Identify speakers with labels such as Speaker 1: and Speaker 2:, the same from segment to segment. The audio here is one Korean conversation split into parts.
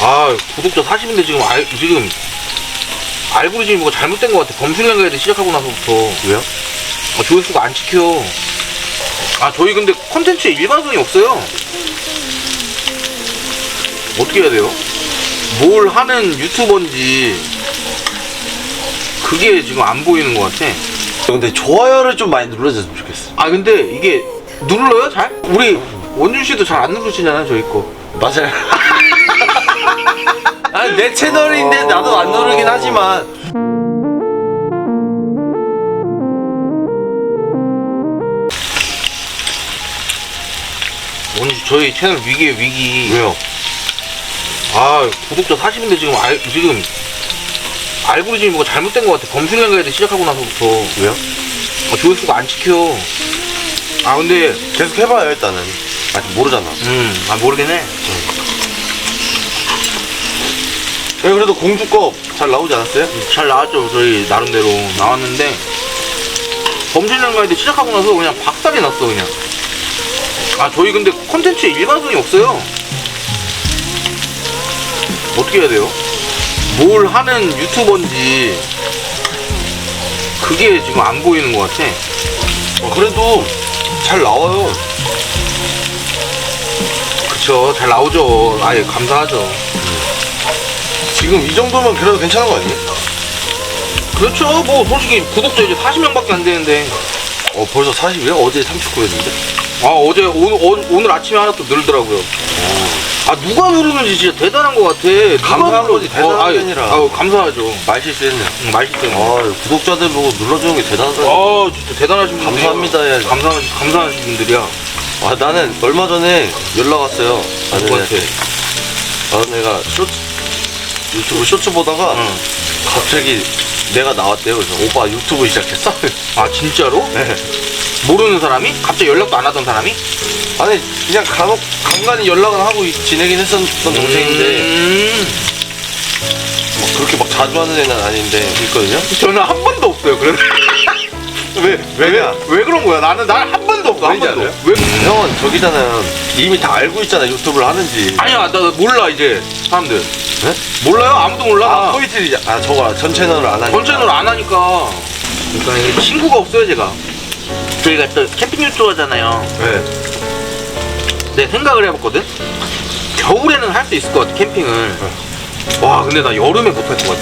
Speaker 1: 아 구독자 40인데 지금 알 지금 알고리즘이 뭐가 잘못된 것 같아 범술랭 가이드 시작하고 나서부터
Speaker 2: 왜요?
Speaker 1: 아, 조회수가 안 찍혀 아 저희 근데 컨텐츠에 일관성이 없어요 어떻게 해야 돼요? 뭘 하는 유튜버인지 그게 지금 안 보이는 것 같아
Speaker 2: 근데 좋아요를 좀 많이 눌러줬으면 좋겠어.
Speaker 1: 아 근데 이게 눌러요 잘? 우리 원준 씨도 잘 안 누르시잖아요 저희 거
Speaker 2: 맞아요. 아니 내 채널인데 나도 안 누르긴 하지만
Speaker 1: 씨 저희 채널 위기에 위기
Speaker 2: 왜요?
Speaker 1: 아 구독자 40인데 지금 알 지금 알고리즘이 뭐가 잘못된 것 같아 범술랭 가이드 시작하고 나서부터
Speaker 2: 왜요?
Speaker 1: 아, 조회수가 안 찍혀 아 근데
Speaker 2: 계속 해봐요 일단은. 아직 모르잖아.
Speaker 1: 음 아 모르겠네
Speaker 2: 네, 그래도 공주 거 잘 나오지 않았어요?
Speaker 1: 잘 나왔죠 저희 나름대로 나왔는데 범죄량 가이드 시작하고 나서 그냥 박살이 났어 그냥 아 저희 근데 컨텐츠에 일관성이 없어요 어떻게 해야 돼요? 뭘 하는 유튜버인지 그게 지금 안 보이는 것 같아
Speaker 2: 어, 그래도 잘 나와요.
Speaker 1: 그쵸 잘 나오죠 아예 감사하죠
Speaker 2: 지금 이 정도면 그래도 괜찮은 거 아니에요?
Speaker 1: 그렇죠 뭐 솔직히 구독자 이제 40명밖에 안 되는데
Speaker 2: 어 벌써 40이요? 어제 39였는데.
Speaker 1: 아 어제 오늘 오- 오늘 아침에 하나 또 늘더라고요. 아 누가 누르는지 진짜 대단한 것 같아. 누가
Speaker 2: 감사한 거지, 대단한 게 아니라.
Speaker 1: 아 감사하죠.
Speaker 2: 말 실수했네.
Speaker 1: 응, 맛있대요.
Speaker 2: 아 구독자들 보고 눌러주는 게 대단하다.
Speaker 1: 아 진짜 대단하신 분들.
Speaker 2: 감사합니다 해야지.
Speaker 1: 감사하신 감사하신 분들이야.
Speaker 2: 아 나는 얼마 전에 연락 왔어요. 아는
Speaker 1: 누구한테?
Speaker 2: 애가 쇼츠 유튜브 쇼츠 보다가
Speaker 1: 응.
Speaker 2: 갑자기 내가 나왔대요. 그래서 오빠 유튜브 시작했어?
Speaker 1: 아 진짜로?
Speaker 2: 네.
Speaker 1: 모르는 사람이? 갑자기 연락도 안 하던 사람이?
Speaker 2: 아니 그냥 간혹 간간히 연락은 하고 있- 지내긴 했었던 동생인데
Speaker 1: 음,
Speaker 2: 막 그렇게 막 자주 하는 애는 아닌데 있거든요.
Speaker 1: 저는 한 번도 없어요. 그래. 왜?
Speaker 2: 왜냐?
Speaker 1: 왜 그런 거야? 나는 난한 번도 한
Speaker 2: 왠지
Speaker 1: 번도. 왜?
Speaker 2: 형은 저기잖아요. 이미 다 알고 있잖아 유튜브를 하는지.
Speaker 1: 아니야 나 몰라 이제 사람들.
Speaker 2: 네?
Speaker 1: 몰라요? 아무도 몰라.
Speaker 2: 아 포이틀이 아 저거 전 채널을 안 하니까.
Speaker 1: 전 채널 안 하니까 그러니까 이게 친구가 없어요 제가 저희가 또 캠핑 유튜버잖아요
Speaker 2: 네.
Speaker 1: 내 생각을 해봤거든 겨울에는 할 수 있을 것 같아 캠핑을 와 근데 나 여름에 못할 것 같아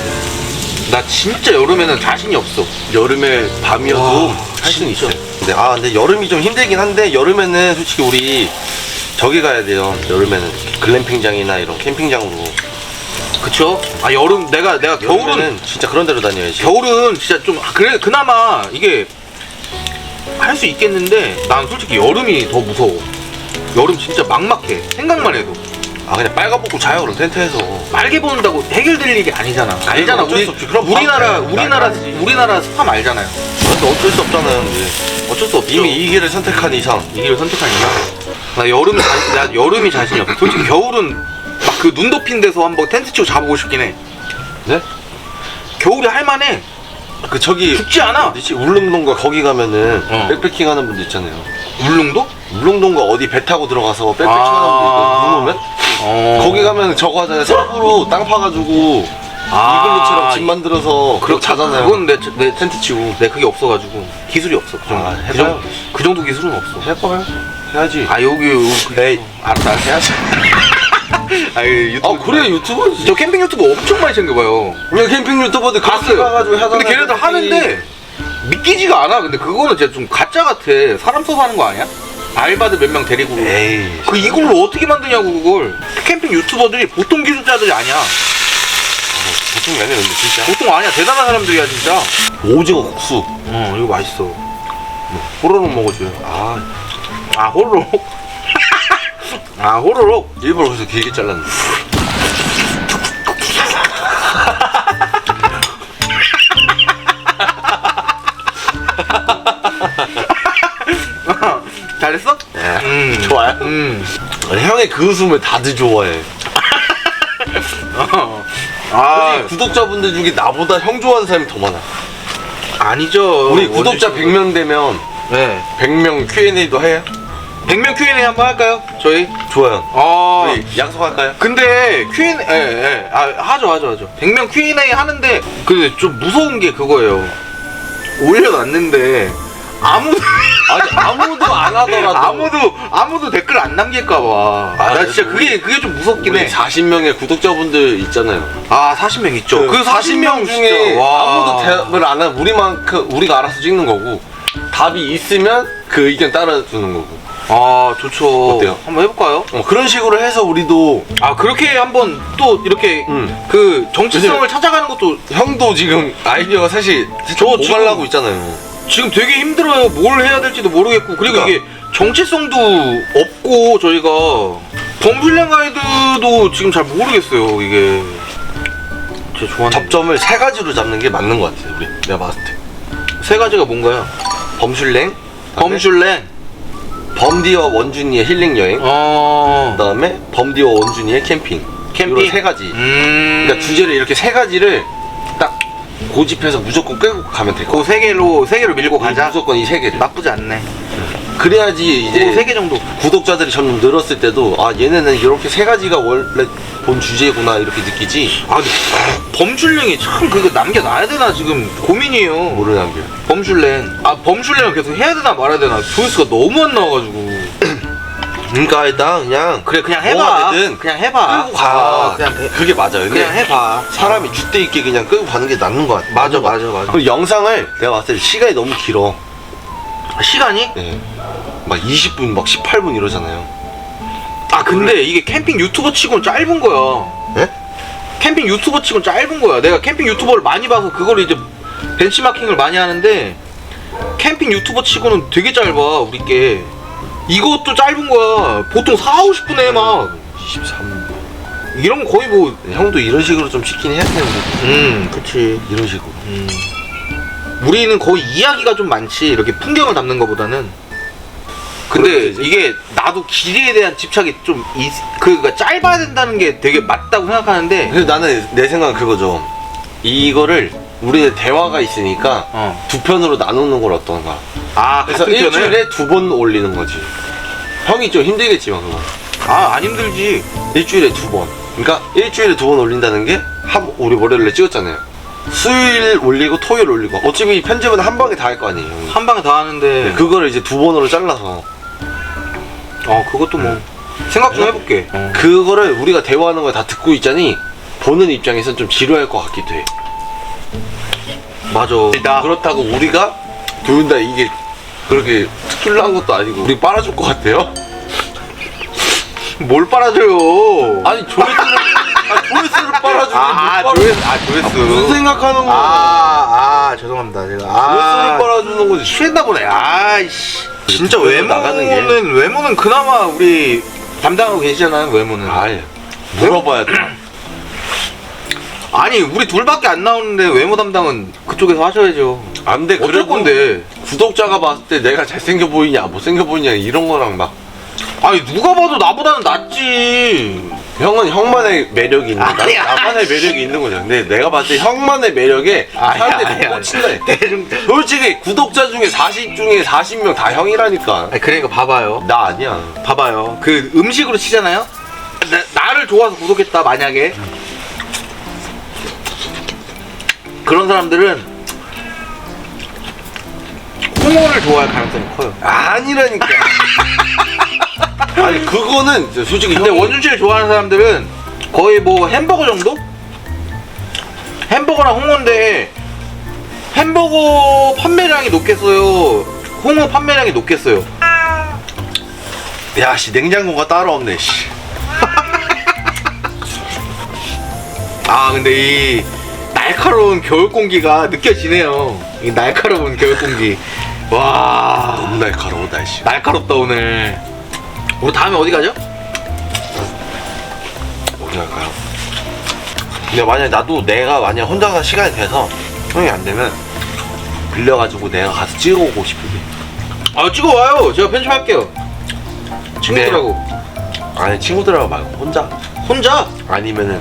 Speaker 1: 나 진짜 여름에는 자신이 없어
Speaker 2: 여름에 밤이어도
Speaker 1: 와,
Speaker 2: 할 수는. 근 데아 근데 여름이 좀 힘들긴 한데 여름에는 솔직히 우리 저기 가야 돼요. 여름에는 글램핑장이나 이런 캠핑장으로.
Speaker 1: 그쵸? 아 여름 내가 내가 겨울은
Speaker 2: 진짜 그런 데로 다녀야지.
Speaker 1: 겨울은 진짜 좀 아, 그래 그나마 이게 할 수 있겠는데 난 솔직히 여름이 더 무서워 여름 진짜 막막해 생각만 해도
Speaker 2: 아 그냥 빨가벗고 자요 그럼 텐트에서.
Speaker 1: 빨개 보는다고 해결될 일이 아니잖아. 알잖아.
Speaker 2: 어쩔
Speaker 1: 우리
Speaker 2: 수 없지. 그럼
Speaker 1: 우리나라
Speaker 2: 방-
Speaker 1: 우리나라. 우리나라 스팜 알잖아요.
Speaker 2: 그래서 어쩔 수 없잖아요. 근데.
Speaker 1: 어쩔 수 없죠.
Speaker 2: 이미 이 길을 선택한 이상.
Speaker 1: 이 길을 선택하니까. 나 여름 자, 나 여름이 자신이 없어. 솔직히 겨울은 막 그 눈 덮인 데서 한번 텐트 치고 자보고 싶긴 해.
Speaker 2: 네?
Speaker 1: 겨울에 할만해.
Speaker 2: 그 저기
Speaker 1: 춥지 않아.
Speaker 2: 어디지? 울릉동가 거기 가면은
Speaker 1: 어.
Speaker 2: 백패킹 하는 분들 있잖아요.
Speaker 1: 울릉도?
Speaker 2: 울릉동가 어디 배 타고 들어가서 백패킹
Speaker 1: 아.
Speaker 2: 하는 분들 있거든요. 눈 오면
Speaker 1: 어.
Speaker 2: 거기 가면 저거 하잖아요. 삽으로 땅 파가지고
Speaker 1: 아.
Speaker 2: 이글루처럼 집 만들어서 그렇게 자잖아요.
Speaker 1: 그건 내, 내 텐트 치고 내 그게 없어가지고 기술이 없어. 그 정도.
Speaker 2: 아,
Speaker 1: 그,
Speaker 2: 해봐요.
Speaker 1: 정도 그 정도 기술은 없어.
Speaker 2: 해봐요. 해야지.
Speaker 1: 아 여기 여기
Speaker 2: 에이.
Speaker 1: 알았어 알았어 해야지. 아 유튜브.
Speaker 2: 아 그래 유튜버지.
Speaker 1: 저 캠핑 유튜브 엄청 많이 챙겨봐요.
Speaker 2: 우리 캠핑 유튜버들
Speaker 1: 갔어요.
Speaker 2: 가가지고 하잖아.
Speaker 1: 근데 걔네들 하는데 믿기지가 않아. 근데 그거는 진짜 좀 가짜 같아. 사람 써서 하는 거 아니야? 알바들 몇 명 데리고.
Speaker 2: 에이.
Speaker 1: 그 이걸로 어떻게 만드냐고 그걸. 캠핑 유튜버들이 보통 기술자들이 아니야.
Speaker 2: 보통이 아니야 근데 진짜.
Speaker 1: 보통 아니야. 대단한 사람들이야 진짜.
Speaker 2: 오징어 국수.
Speaker 1: 어 이거 맛있어.
Speaker 2: 호로록 먹어줘요. 아
Speaker 1: 아 호로록. 아 호로록.
Speaker 2: 일부러 그래서 길게 잘랐는데.
Speaker 1: 음.
Speaker 2: 좋아요?
Speaker 1: 음.
Speaker 2: 형의 그 웃음을 다들 좋아해.
Speaker 1: 어. 아
Speaker 2: 우리 구독자분들 중에 나보다 형 좋아하는 사람이 더 많아.
Speaker 1: 아니죠.
Speaker 2: 우리 구독자
Speaker 1: 원주-
Speaker 2: 100명 되면
Speaker 1: 네.
Speaker 2: 100명 Q&A도 해요?
Speaker 1: 백명 Q&A 한번 할까요? 저희?
Speaker 2: 좋아요.
Speaker 1: 아
Speaker 2: 우리 약속할까요?
Speaker 1: 근데 Q&A 예, 예. 아, 하죠 하죠 하죠 100명 Q&A 하는데 그좀 무서운 게 그거예요 올려놨는데 아무도
Speaker 2: 아니 아무도 안 하더라도
Speaker 1: 아무도 아무도 댓글 안 남길까봐
Speaker 2: 아,
Speaker 1: 나 진짜 그게 그게 좀 무섭긴
Speaker 2: 우리
Speaker 1: 해
Speaker 2: 40명의 구독자분들 있잖아요.
Speaker 1: 아 40명 있죠 그 40명
Speaker 2: 중에
Speaker 1: 진짜, 와.
Speaker 2: 아무도 대답을 안 하면 우리만큼 우리가 알아서 찍는 거고 답이 있으면 그 의견 따라주는 거고.
Speaker 1: 아 좋죠
Speaker 2: 어때요?
Speaker 1: 한번 해볼까요?
Speaker 2: 어, 그런 식으로 해서 우리도
Speaker 1: 아 그렇게 한번 또 이렇게
Speaker 2: 음.
Speaker 1: 그 정체성을 찾아가는 것도
Speaker 2: 형도 지금 아이디어가 사실 저저
Speaker 1: 지금-
Speaker 2: 오갈라고 있잖아요.
Speaker 1: 지금 되게 힘들어요. 뭘 해야 될지도 모르겠고 그리고
Speaker 2: 그러니까.
Speaker 1: 이게 정체성도 없고 저희가 범슐랭 가이드도 지금 잘 모르겠어요. 이게 제 좋아하는
Speaker 2: 접점을 세 가지로 잡는 게 맞는 것 같아요. 우리 내가 봤을 때
Speaker 1: 세 가지가 뭔가요?
Speaker 2: 범슐랭,
Speaker 1: 범슐랭,
Speaker 2: 범디어 원준이의 힐링 여행,
Speaker 1: 어,
Speaker 2: 그다음에 범디어 원준이의 캠핑.
Speaker 1: 캠핑?
Speaker 2: 이거 세 가지.
Speaker 1: 음,
Speaker 2: 그러니까 주제를 이렇게 세 가지를 딱 고집해서 무조건 끌고 가면 될것 같아요.
Speaker 1: 그세 개로 세 개로 밀고 가자.
Speaker 2: 무조건 이 세 개를.
Speaker 1: 나쁘지 않네.
Speaker 2: 그래야지 이제
Speaker 1: 세개 정도.
Speaker 2: 구독자들이 점점 늘었을 때도 아 얘네는 이렇게 세 가지가 원래 본 주제구나 이렇게 느끼지
Speaker 1: 아, 근데 범슐랭이 참 그거 남겨놔야 되나 지금 고민이에요.
Speaker 2: 모르는 게.
Speaker 1: 범슐랭. 아 범슐랭을 계속 해야 되나 말아야 되나 조회수가 너무 안 나와가지고.
Speaker 2: 그러니까 일단 그냥
Speaker 1: 그래 그냥
Speaker 2: 뭐가
Speaker 1: 해봐.
Speaker 2: 되든
Speaker 1: 그냥 해봐.
Speaker 2: 끌고 가.
Speaker 1: 아, 그냥 해-
Speaker 2: 그게 맞아요. 근데
Speaker 1: 그냥 해봐.
Speaker 2: 사람이 줏대 있게 그냥 끌고 가는 게 낫는 것 같아.
Speaker 1: 맞아 맞아 맞아.
Speaker 2: 그리고 영상을 내가 봤을 때 시간이 너무 길어.
Speaker 1: 시간이?
Speaker 2: 네. 막 20분, 막 18분 이러잖아요.
Speaker 1: 아 근데 이게 캠핑 유튜버 치고는 짧은 거야.
Speaker 2: 예?
Speaker 1: 캠핑 유튜버 치고는 짧은 거야. 내가 캠핑 유튜버를 많이 봐서 그걸 이제 벤치마킹을 많이 하는데 캠핑 유튜버 치고는 되게 짧아 우리 게. 이것도 짧은 거야. 보통 4, 50분에 막
Speaker 2: 23분.
Speaker 1: 이런 거 거의 뭐.
Speaker 2: 형도 이런 식으로 좀 시킨 해야 되는데.
Speaker 1: 음, 그치.
Speaker 2: 이런 식으로.
Speaker 1: 음. 우리는 거의 이야기가 좀 많지 이렇게 풍경을 담는 것보다는 근데
Speaker 2: 그렇지.
Speaker 1: 이게 나도 길이에 대한 집착이 좀 이, 그니까 짧아야 된다는 게 되게 맞다고 생각하는데
Speaker 2: 그래서 나는 내 생각은 그거죠. 이거를 우리의 대화가 있으니까
Speaker 1: 어.
Speaker 2: 두 편으로 나누는 걸 어떤가.
Speaker 1: 아
Speaker 2: 그래서
Speaker 1: 같은 편을
Speaker 2: 일주일에 두 번 올리는 거지. 형이 좀 힘들겠지만 그거.
Speaker 1: 아 안 힘들지
Speaker 2: 일주일에 두 번. 그러니까 일주일에 두 번 올린다는 게 한, 우리 월요일에 찍었잖아요. 수요일 올리고 토요일 올리고 어차피 편집은 한 방에 다 할 거 아니에요. 형이.
Speaker 1: 한 방에 다 하는데
Speaker 2: 그거를 이제 두 번으로 잘라서
Speaker 1: 어 그것도 뭐 생각 좀 해볼게 어.
Speaker 2: 그거를 우리가 대화하는 걸 다 듣고 있자니 보는 입장에선 좀 지루할 것 같기도 해.
Speaker 1: 맞아 나
Speaker 2: 그렇다고 우리가 둘 다 이게 그렇게 특출난 것도 아니고 우리 빨아줄 것 같아요?
Speaker 1: 뭘 빨아줘요
Speaker 2: 아니 조회수를 아, 조회수를 빨아주는데
Speaker 1: 아, 아 조회수 아 조회수
Speaker 2: 무슨 생각하는 거야?
Speaker 1: 아, 아 죄송합니다 제가
Speaker 2: 조회수를
Speaker 1: 아
Speaker 2: 빨아주는 거지.
Speaker 1: 취했나 보네. 아이씨. 진짜
Speaker 2: 그래서 나가는 게.
Speaker 1: 외모는 외모는 그나마 우리 담당하고 계시잖아요. 외모는.
Speaker 2: 아 예 물어봐야 돼.
Speaker 1: 아니 우리 둘밖에 안 나오는데 외모 담당은 그쪽에서 하셔야죠.
Speaker 2: 안 돼
Speaker 1: 어쩔
Speaker 2: 그래도
Speaker 1: 건데?
Speaker 2: 구독자가 봤을 때 내가 잘생겨 보이냐 못생겨 보이냐 이런 거랑 막
Speaker 1: 아니 누가 봐도 나보다는 낫지.
Speaker 2: 형은 형만의 매력이 있는 나,
Speaker 1: 아니야,
Speaker 2: 나만의 매력이 있는 거죠. 근데 내가 봤을 때 형만의 매력에 사람들이 꽂힌다.
Speaker 1: 대중.
Speaker 2: 솔직히 구독자 중에 40 중에 40명 다 형이라니까.
Speaker 1: 아니 그러니까 봐봐요.
Speaker 2: 나 아니야.
Speaker 1: 봐봐요. 그 음식으로 치잖아요. 나, 나를 좋아서 구독했다 만약에 그런 사람들은 홍어를 좋아할 가능성이 커요.
Speaker 2: 아니라니까. 아니 그거는 솔직히
Speaker 1: 근데
Speaker 2: 형이-
Speaker 1: 원준 씨를 좋아하는 사람들은 거의 뭐 햄버거 정도? 햄버거랑 홍어인데 햄버거 판매량이 높겠어요. 홍어 판매량이 높겠어요.
Speaker 2: 야 씨 냉장고가 따로 없네. 씨.
Speaker 1: 아 근데 이 날카로운 겨울 공기가 느껴지네요. 이 날카로운 겨울 공기. 와
Speaker 2: 너무 날카로워 날씨.
Speaker 1: 날카롭다 오늘. 우리 다음에 어디 가죠?
Speaker 2: 어디 갈까요? 근데 만약 나도 내가 만약 혼자 가 시간이 돼서 형이 안 되면 빌려가지고 내가 가서 찍어오고 싶은데.
Speaker 1: 아 찍어 와요. 제가 편집할게요. 친구들하고
Speaker 2: 아니 친구들하고 말고 혼자.
Speaker 1: 혼자.
Speaker 2: 아니면은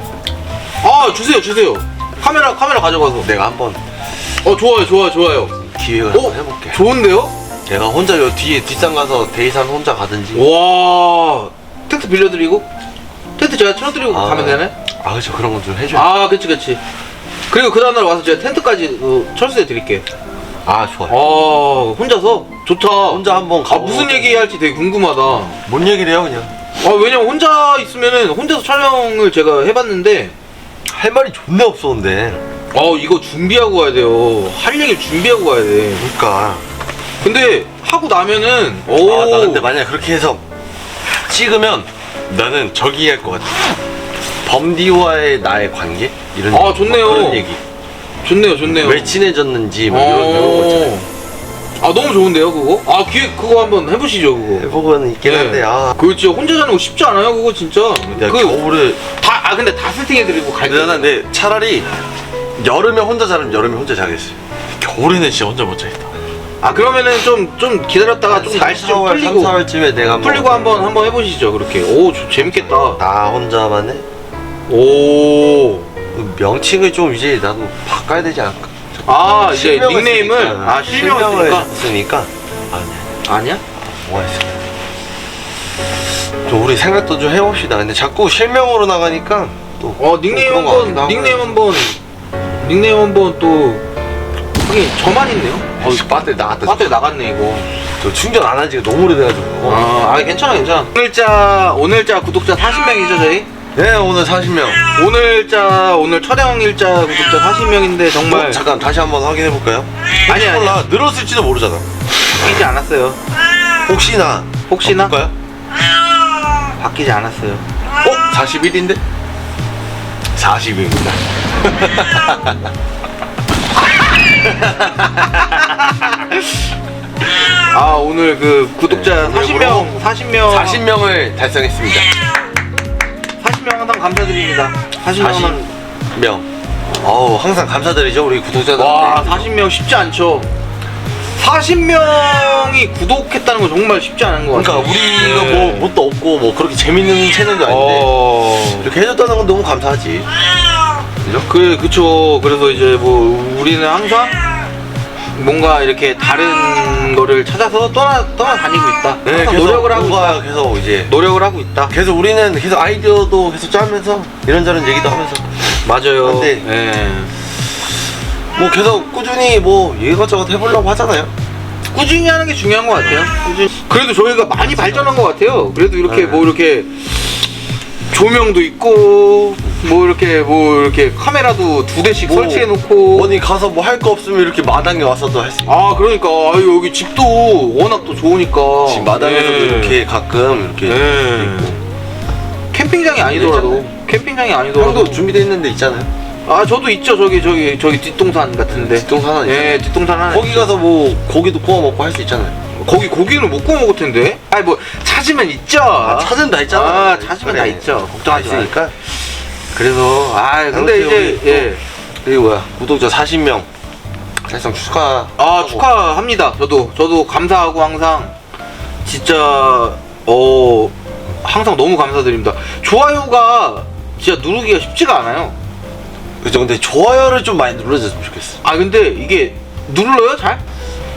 Speaker 1: 아 주세요 주세요. 카메라 카메라 가져가서.
Speaker 2: 내가 한번
Speaker 1: 어 좋아요 좋아요 좋아요.
Speaker 2: 기획을
Speaker 1: 어
Speaker 2: 한번 해볼게.
Speaker 1: 좋은데요?
Speaker 2: 내가 혼자 요 뒤에 뒷산 가서 데이산 혼자 가든지.
Speaker 1: 와 텐트 빌려드리고 텐트 제가 틀어드리고
Speaker 2: 아.
Speaker 1: 가면 되네?
Speaker 2: 아 그렇죠 그런 건 좀 해줘.
Speaker 1: 아 그치 그치 그리고 그 다음날 와서 제가 텐트까지 어, 철수해 드릴게
Speaker 2: 아 좋아.
Speaker 1: 아 혼자서 좋다
Speaker 2: 혼자 한번
Speaker 1: 아
Speaker 2: 가보고.
Speaker 1: 무슨 얘기 할지 되게 궁금하다
Speaker 2: 뭔 얘기를 해요 그냥.
Speaker 1: 아 왜냐면 혼자 있으면은 혼자서 촬영을 제가 해봤는데
Speaker 2: 할 말이 존나 없어 근데.
Speaker 1: 어 이거 준비하고 가야 돼요 할 얘기 준비하고 가야 돼
Speaker 2: 그러니까.
Speaker 1: 근데 하고 나면은 오
Speaker 2: 아, 나 근데 만약 그렇게 해서 찍으면 나는 저기 할 것 같아. 범디와의 나의 관계? 이런
Speaker 1: 아,
Speaker 2: 얘기.
Speaker 1: 좋네요.
Speaker 2: 그런 얘기.
Speaker 1: 좋네요 좋네요
Speaker 2: 왜 친해졌는지 뭐 이런 이런 거 있잖아요.
Speaker 1: 아 너무 좋은데요 그거? 아 기획 그거 한번 해보시죠 그거
Speaker 2: 해보고는 있긴
Speaker 1: 네.
Speaker 2: 한데 아.
Speaker 1: 그거 진짜 혼자 자는 거 쉽지 않아요 그거 진짜
Speaker 2: 내가
Speaker 1: 그
Speaker 2: 겨울에
Speaker 1: 다, 아 근데 다 세팅해드리고 갈
Speaker 2: 근데
Speaker 1: 때.
Speaker 2: 나는 내 차라리 여름에 혼자 자면 여름에 혼자 자겠어요. 겨울에는 진짜 혼자 못 자겠다.
Speaker 1: 아 그러면은 좀 좀 기다렸다가 좀 날씨 좀
Speaker 2: 3,
Speaker 1: 풀리고
Speaker 2: 4월쯤에 내가 한번
Speaker 1: 풀리고 한번 한번 해보시죠 그렇게 오 저- 재밌겠다
Speaker 2: 나 혼자만 해?
Speaker 1: 오.
Speaker 2: 그 명칭을 좀 이제 나도 바꿔야 되지 않을까?
Speaker 1: 아 이제
Speaker 2: 실명을
Speaker 1: 닉네임을
Speaker 2: 쓰니까.
Speaker 1: 아 실명을 쓰니까
Speaker 2: 쓰니까 아니야
Speaker 1: 아니야?
Speaker 2: 뭐가 있어 좀 우리 생각도 좀 해봅시다 근데 자꾸 실명으로 나가니까 또
Speaker 1: 어 닉네임
Speaker 2: 그런 거
Speaker 1: 한번
Speaker 2: 같기도 하고.
Speaker 1: 닉네임 한번 닉네임 한번 또 하긴 저만 있네요?
Speaker 2: 어, 배터리 나갔다.
Speaker 1: 배터리 나갔네 이거.
Speaker 2: 저 충전 안 한 지가 너무 오래돼가지고.
Speaker 1: 아, 아 괜찮아 괜찮아. 오늘자 오늘자 구독자 40명이죠 저희?
Speaker 2: 네 오늘 40명.
Speaker 1: 오늘자 오늘 촬영 일자 구독자 40명인데 정말
Speaker 2: 어, 잠깐 다시 한번 확인해 볼까요?
Speaker 1: 아니, 아니.
Speaker 2: 몰라. 늘었을지도 모르잖아.
Speaker 1: 바뀌지 않았어요.
Speaker 2: 혹시나.
Speaker 1: 혹시나?
Speaker 2: 볼까요?
Speaker 1: 바뀌지 않았어요.
Speaker 2: 어? 41인데? 40입니다
Speaker 1: 아 오늘 그 구독자
Speaker 2: 네,
Speaker 1: 40명 40명.
Speaker 2: 40명을 달성했습니다.
Speaker 1: 40명 항상 감사드립니다. 40명
Speaker 2: 40명. 어우 항상 감사드리죠 우리 구독자들
Speaker 1: 와 40명 쉽지 않죠 40명이 구독했다는 건 정말 쉽지 않은 것
Speaker 2: 그러니까
Speaker 1: 같아요.
Speaker 2: 우리가
Speaker 1: 네.
Speaker 2: 뭐 뭣도 없고 뭐 그렇게 재밌는 채널도 아닌데
Speaker 1: 어...
Speaker 2: 이렇게 해줬다는 건 너무 감사하지. 그죠?
Speaker 1: 그 그쵸. 그래서 이제 뭐 우리는 항상 뭔가 이렇게 다른 거를 찾아서 떠나 떠나다니고 있다.
Speaker 2: 네
Speaker 1: 항상
Speaker 2: 계속
Speaker 1: 노력을 하고
Speaker 2: 뭔가
Speaker 1: 있다.
Speaker 2: 계속 이제
Speaker 1: 노력을 하고 있다.
Speaker 2: 계속 우리는 계속 아이디어도 계속 짜면서 이런저런 얘기도 하면서.
Speaker 1: 맞아요.
Speaker 2: 근데-
Speaker 1: 예.
Speaker 2: 뭐 계속 꾸준히 뭐 이것저것 해보려고 하잖아요
Speaker 1: 꾸준히 하는 게 중요한 것 같아요. 꾸준히. 그래도 저희가 많이 발전한 것 같아요. 그래도 이렇게
Speaker 2: 네.
Speaker 1: 뭐 이렇게 조명도 있고 뭐 이렇게 뭐 이렇게 카메라도 두 대씩
Speaker 2: 뭐
Speaker 1: 설치해 놓고
Speaker 2: 어디 가서 뭐 할 거 없으면 이렇게 마당에 와서도 할 수 있고
Speaker 1: 아 그러니까 아유, 여기 집도 워낙 또 좋으니까
Speaker 2: 집 마당에서도
Speaker 1: 네.
Speaker 2: 이렇게 가끔 이렇게
Speaker 1: 네. 캠핑장이 아니더라도 캠핑장이 아니더라도
Speaker 2: 형도 준비되어 있는 데 있잖아요
Speaker 1: 아 저도 있죠 저기 저기 저기 뒷동산 같은데
Speaker 2: 뒷동산 하나
Speaker 1: 예 뒷동산 하나
Speaker 2: 거기
Speaker 1: 있죠.
Speaker 2: 가서 뭐 고기도 구워 먹고 할 수 있잖아요
Speaker 1: 거기 고기는 못 구워 먹을 텐데 아니 뭐 찾으면 있죠
Speaker 2: 아, 찾으면 다 있잖아
Speaker 1: 아, 찾으면 다. 있죠. 걱정하지 마.
Speaker 2: 있으니까
Speaker 1: 그래서 아 근데 이제
Speaker 2: 우리
Speaker 1: 예.
Speaker 2: 그리고 뭐야 구독자 40명 달성 축하
Speaker 1: 아 축하합니다. 저도 저도 감사하고 항상 진짜 어 항상 너무 감사드립니다. 좋아요가 진짜 누르기가 쉽지가 않아요.
Speaker 2: 그죠 근데 좋아요를 좀 많이 눌러줬으면 좋겠어
Speaker 1: 아 근데 이게 눌러요 잘?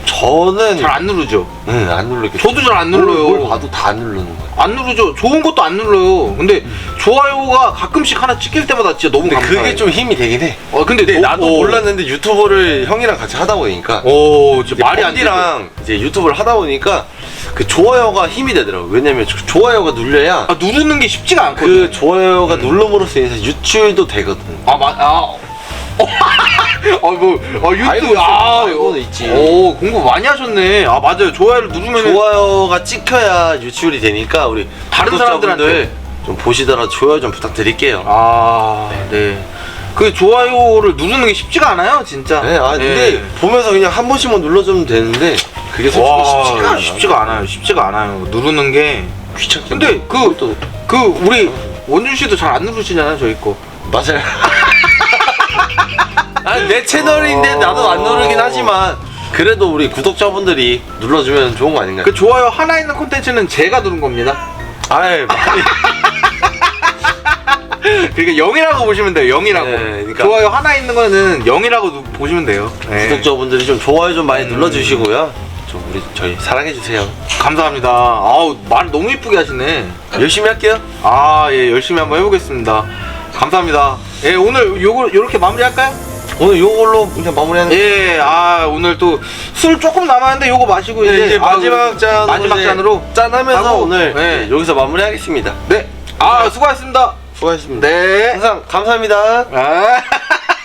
Speaker 2: 저는
Speaker 1: 잘 안 누르죠.
Speaker 2: 응안 누르겠어
Speaker 1: 저도 잘 안 눌러요.
Speaker 2: 뭘, 뭘 봐도 다 안 누르는 거야
Speaker 1: 안 누르죠. 좋은 것도 안 눌러요. 근데 좋아요가 가끔씩 하나 찍힐 때마다 진짜 너무
Speaker 2: 근데
Speaker 1: 감사해요.
Speaker 2: 그게 좀 힘이 되긴 해
Speaker 1: 어 근데,
Speaker 2: 근데
Speaker 1: 너-
Speaker 2: 나도
Speaker 1: 어.
Speaker 2: 몰랐는데 유튜버를 형이랑 같이 하다 보니까
Speaker 1: 오 진짜 말이 안 되죠.
Speaker 2: 랑 이제 유튜브를 하다 보니까 그 좋아요가 힘이 되더라고 왜냐면 저- 좋아요가 눌려야
Speaker 1: 아 누르는 게 쉽지가 않거든.
Speaker 2: 그 좋아요가 눌름으로써 인해서 유출도 되거든
Speaker 1: 아, 맞, 아. 어, 뭐, 어,
Speaker 2: 알고
Speaker 1: 유튜브,
Speaker 2: 있어.
Speaker 1: 아,
Speaker 2: 알고는 있지.
Speaker 1: 오, 공부 많이 하셨네. 아, 맞아요. 좋아요를 누르면.
Speaker 2: 좋아요가 찍혀야 유출이 되니까 우리
Speaker 1: 다른
Speaker 2: 구독자분들
Speaker 1: 사람들한테.
Speaker 2: 좀 보시더라도 좋아요 좀 부탁드릴게요
Speaker 1: 아, 네. 그 좋아요를 누르는 게 쉽지가 않아요, 진짜.
Speaker 2: 네, 아 근데 보면서 그냥 한 번씩만 눌러주면 되는데 그게 솔직히
Speaker 1: 와,
Speaker 2: 쉽지가 않아
Speaker 1: 쉽지가 않아요. 쉽지가 않아요. 누르는 게.
Speaker 2: 귀찮게
Speaker 1: 근데 그,
Speaker 2: 또
Speaker 1: 그, 우리 원준 씨도 잘 안 누르시잖아요, 저희 거.
Speaker 2: 맞아요 아니 내 채널인데 나도 안 누르긴 하지만 그래도 우리 구독자분들이 눌러주면 좋은 거 아닌가요?
Speaker 1: 그 좋아요 하나 있는 콘텐츠는 제가 누른 겁니다.
Speaker 2: 아이 많이
Speaker 1: 그러니까 0이라고 보시면 돼요, 0이라고.
Speaker 2: 네, 그러니까-
Speaker 1: 좋아요 하나 있는 거는 0이라고 보시면 돼요. 네.
Speaker 2: 구독자분들이 좀 좋아요 좀 많이
Speaker 1: 음.
Speaker 2: 눌러주시고요 좀 우리 저희 사랑해 주세요.
Speaker 1: 감사합니다. 아우 말 너무 이쁘게 하시네.
Speaker 2: 열심히 할게요.
Speaker 1: 아 예 열심히 한번 해보겠습니다. 감사합니다. 예 오늘 요걸 요렇게 마무리할까요?
Speaker 2: 오늘 요걸로 그냥 마무리하는.
Speaker 1: 예, 아 오늘 또 술 조금 남았는데 요거 마시고
Speaker 2: 네,
Speaker 1: 이제,
Speaker 2: 이제
Speaker 1: 아,
Speaker 2: 마지막 잔
Speaker 1: 마지막 잔으로
Speaker 2: 짠하면서
Speaker 1: 하고,
Speaker 2: 오늘
Speaker 1: 네.
Speaker 2: 네, 여기서 마무리하겠습니다.
Speaker 1: 네, 아 수고하셨습니다.
Speaker 2: 수고하셨습니다.
Speaker 1: 네.
Speaker 2: 항상 감사합니다.
Speaker 1: 아.